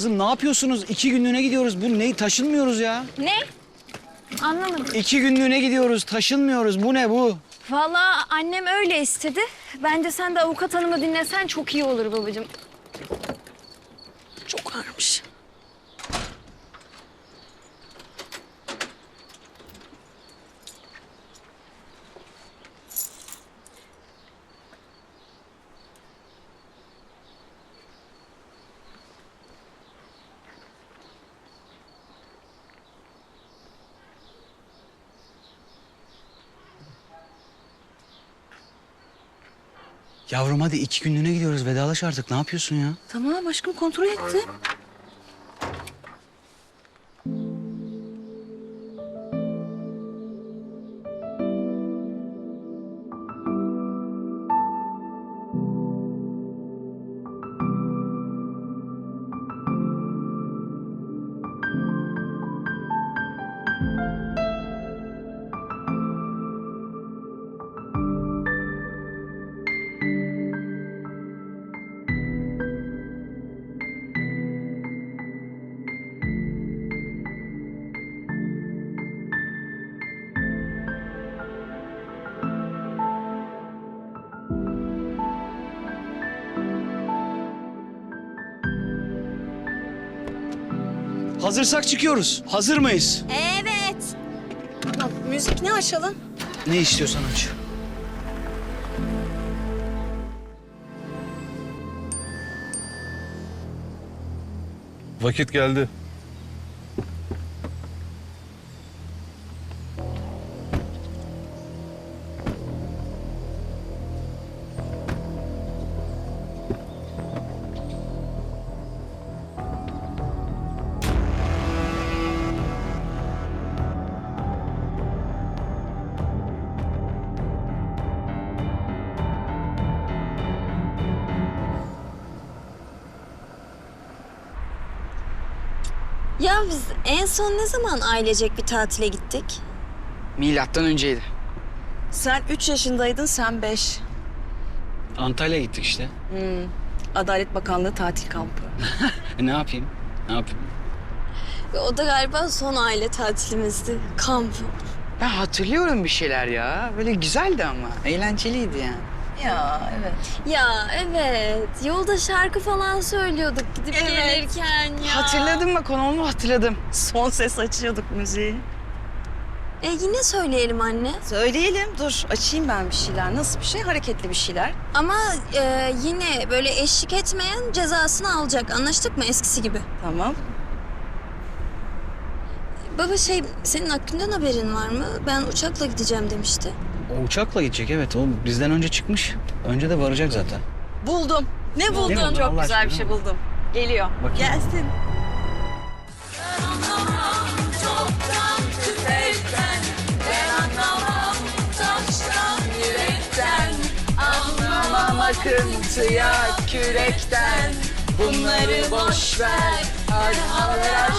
Kızım ne yapıyorsunuz? İki günlüğüne gidiyoruz. Bu ne? Taşınmıyoruz ya. Ne? Anlamadım. İki günlüğüne gidiyoruz. Taşınmıyoruz. Bu ne bu? Vallahi annem öyle istedi. Bence sen de avukat hanımı dinlesen çok iyi olur babacığım. Çok ağırmış. Yavrum hadi iki günlüğüne gidiyoruz. Vedalaş artık. Ne yapıyorsun ya? Tamam aşkım kontrol ettim. Hazırsak çıkıyoruz. Hazır mıyız? Evet. Müzik ne açalım? Ne istiyorsan aç. Vakit geldi. Ya biz en son ne zaman ailecek bir tatile gittik? Milattan önceydi. Sen 3 yaşındaydın, sen 5. Antalya'ya gittik işte. Adalet Bakanlığı tatil kampı. E, ne yapayım? Ne yapayım? O da galiba son aile tatilimizdi. Kamp. Ben hatırlıyorum bir şeyler ya. Böyle güzeldi ama. Eğlenceliydi yani. Ya evet. Ya evet. Yolda şarkı falan söylüyorduk gidip Evet. gelirken ya. Hatırladım bak onu hatırladım. Son ses açıyorduk müziği. E yine söyleyelim anne. Söyleyelim. Dur açayım ben bir şeyler. Nasıl bir şey? Hareketli bir şeyler. Ama e, yine böyle eşlik etmeyen cezasını alacak. Anlaştık mı eskisi gibi? Tamam. Baba şey senin hakkından haberin var mı? Ben uçakla gideceğim demişti. O uçakla gidecek evet. O bizden önce çıkmış. Önce de varacak zaten. Buldum. Ne buldun? buldun Allah Çok güzel aşkına, bir şey ne buldum. Geliyor. Bakayım. Gelsin. Akıntıya kürekten. Bunları boş ver. Arhalar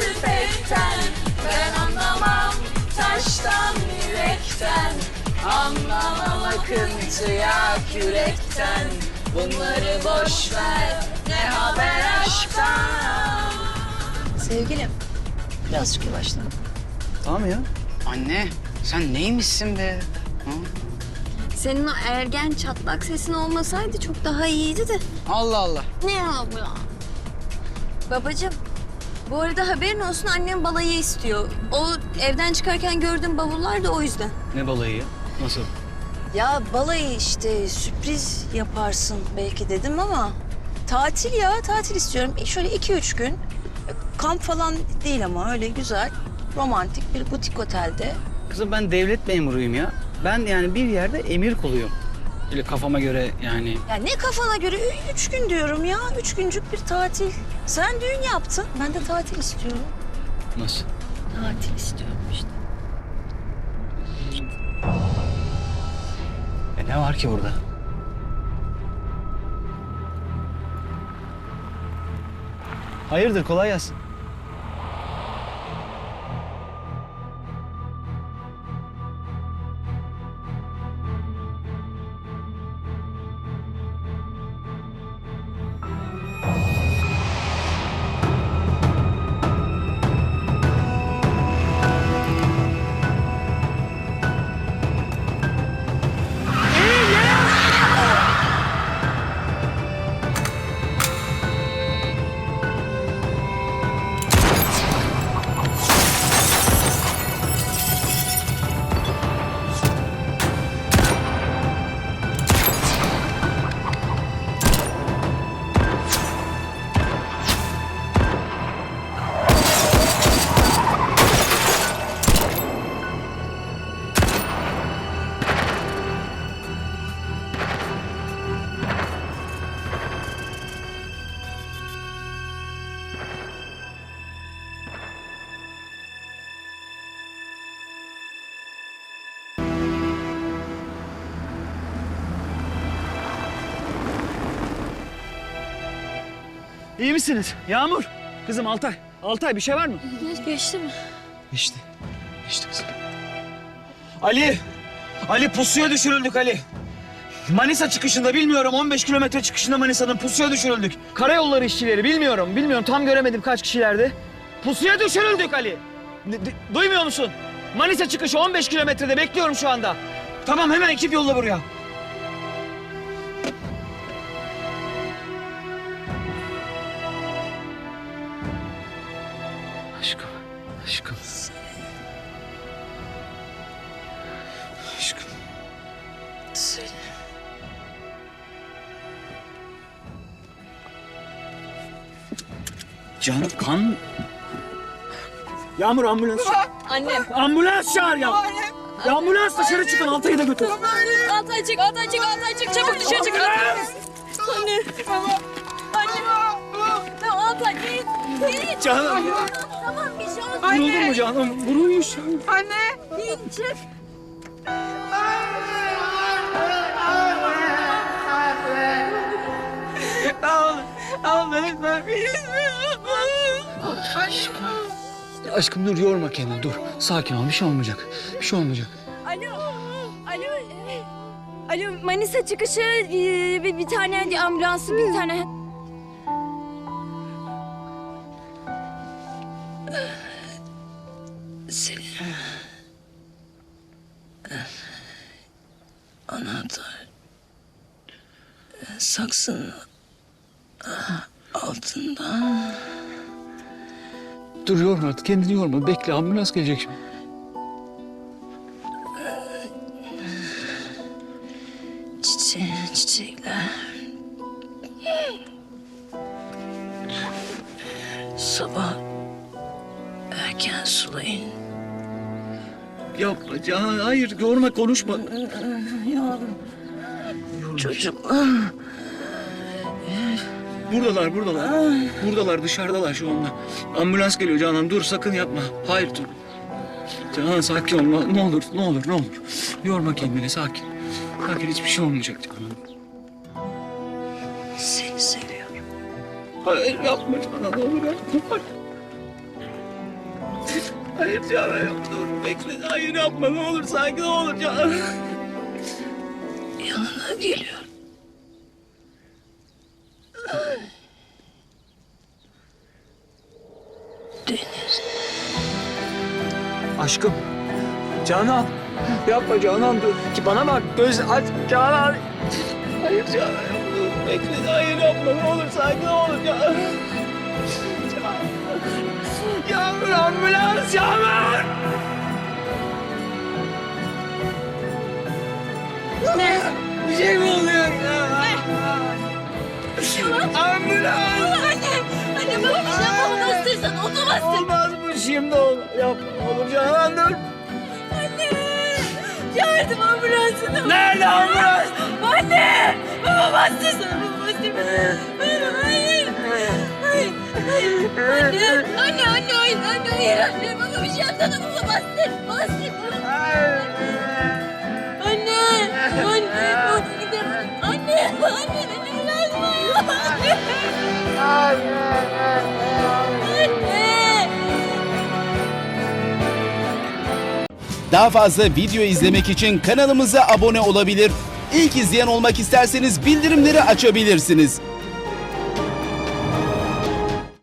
tüfekten. Ben anlamam taştan yürekten. Anlamam akıntıya kürekten. Bunları boş ver. Ne haber aşktan? Sevgilim. Birazcık yavaşla. Tamam ya. Anne sen neymişsin be? Hı? Senin o ergen çatlak sesin olmasaydı çok daha iyiydi de. Allah Allah. Ne abla? Babacığım, bu arada haberin olsun annem balayı istiyor. O evden çıkarken gördüğüm bavullar da o yüzden. Ne balayı? Nasıl? Ya balayı işte sürpriz yaparsın belki dedim ama tatil ya tatil istiyorum. E, Şöyle iki üç gün kamp falan değil ama öyle güzel romantik bir butik otelde. Kızım ben devlet memuruyum ya. Ben yani bir yerde emir kuluyum. Böyle kafama göre yani. Ya ne kafana göre Ü- üç gün diyorum ya üç güncük bir tatil. Sen düğün yaptın ben de tatil istiyorum. Nasıl? Tatil istiyorum işte. E ne var ki burada? Hayırdır kolay gelsin. İyi misiniz? Yağmur. Kızım Altay. Altay bir şey var mı? Geçti mi? İşte. İşte kızım. Ali. Ali pusuya düşürüldük Ali. Manisa çıkışında bilmiyorum 15 kilometre çıkışında Manisa'nın pusuya düşürüldük. Karayolları işçileri bilmiyorum bilmiyorum tam göremedim kaç kişilerdi. Pusuya düşürüldük Ali. Duymuyor musun? Manisa çıkışı 15 kilometrede bekliyorum şu anda. Tamam hemen ekip yolla buraya. Aşkım, aşkım. Aşkım. Söyle. Can kan... Yağmur ambulans çağır. Annem. Ambulans çağır ya. Ya ambulans dışarı çıkın Altay'ı da götür. Altay çık, Altay çık, Altay çık. Çabuk dışarı çık. Anne. Anne. Değil. Canım. Tamam bir şey olmaz. Vuruldun mu canım? Vurulmuş. Değil çık. Aşkım dur yorma kendini dur. Sakin ol bir şey olmayacak. Bir şey olmayacak. Alo. Alo. e, Alo Manisa çıkışı e, bir, bir tane ambulansı bir tane. Anahtar. Saksının altında. Dur yorma kendini yorma. Bekle ambulans gelecek şimdi. Hayır yorma konuşma. Yavrum. Çocuklar. Buradalar buradalar. Buradalar dışarıdalar şu anda. Ambulans geliyor Canan dur sakın yapma. Hayır dur. Canan sakin ol ne olur ne olur ne olur. Yorma kendini sakin. Sakin hiçbir şey olmayacak Canan. Seni seviyorum. Hayır yapma Canan ne olur yapma. Hayır Canan yapma dur bekle. Hayır yapma ne olur sakin olur Canan. Yanına geliyorum. Deniz. Aşkım. Canan. Yapma Canan dur. Ki bana bak göz aç Canan. Hayır Canan dur. Bekle hayır yapma ne olur sakin olur Canan. Canan. Yağmur ambulans Yağmur. Ne? Bir şey mi oluyor ya? Ambulans. Anne bana bir şey yapma. Bastırsan onu bastır. Olmaz bu şimdi ol. Yapma olur Canan dur. Anne. Çağırdım ambulansını. Nerede ambulans? Anne! Baba baba bastır. Hayır, hayır. Hayır, hayır. Anne, anne, anne, hayır, anne, hayır, anne. Baba bir şey yapsana baba bastır, bastır. Anne, anne, baba gidelim. Anne, anne, beni bırakma. Anne. Daha fazla video izlemek için kanalımıza abone olabilir. İlk izleyen olmak isterseniz bildirimleri açabilirsiniz.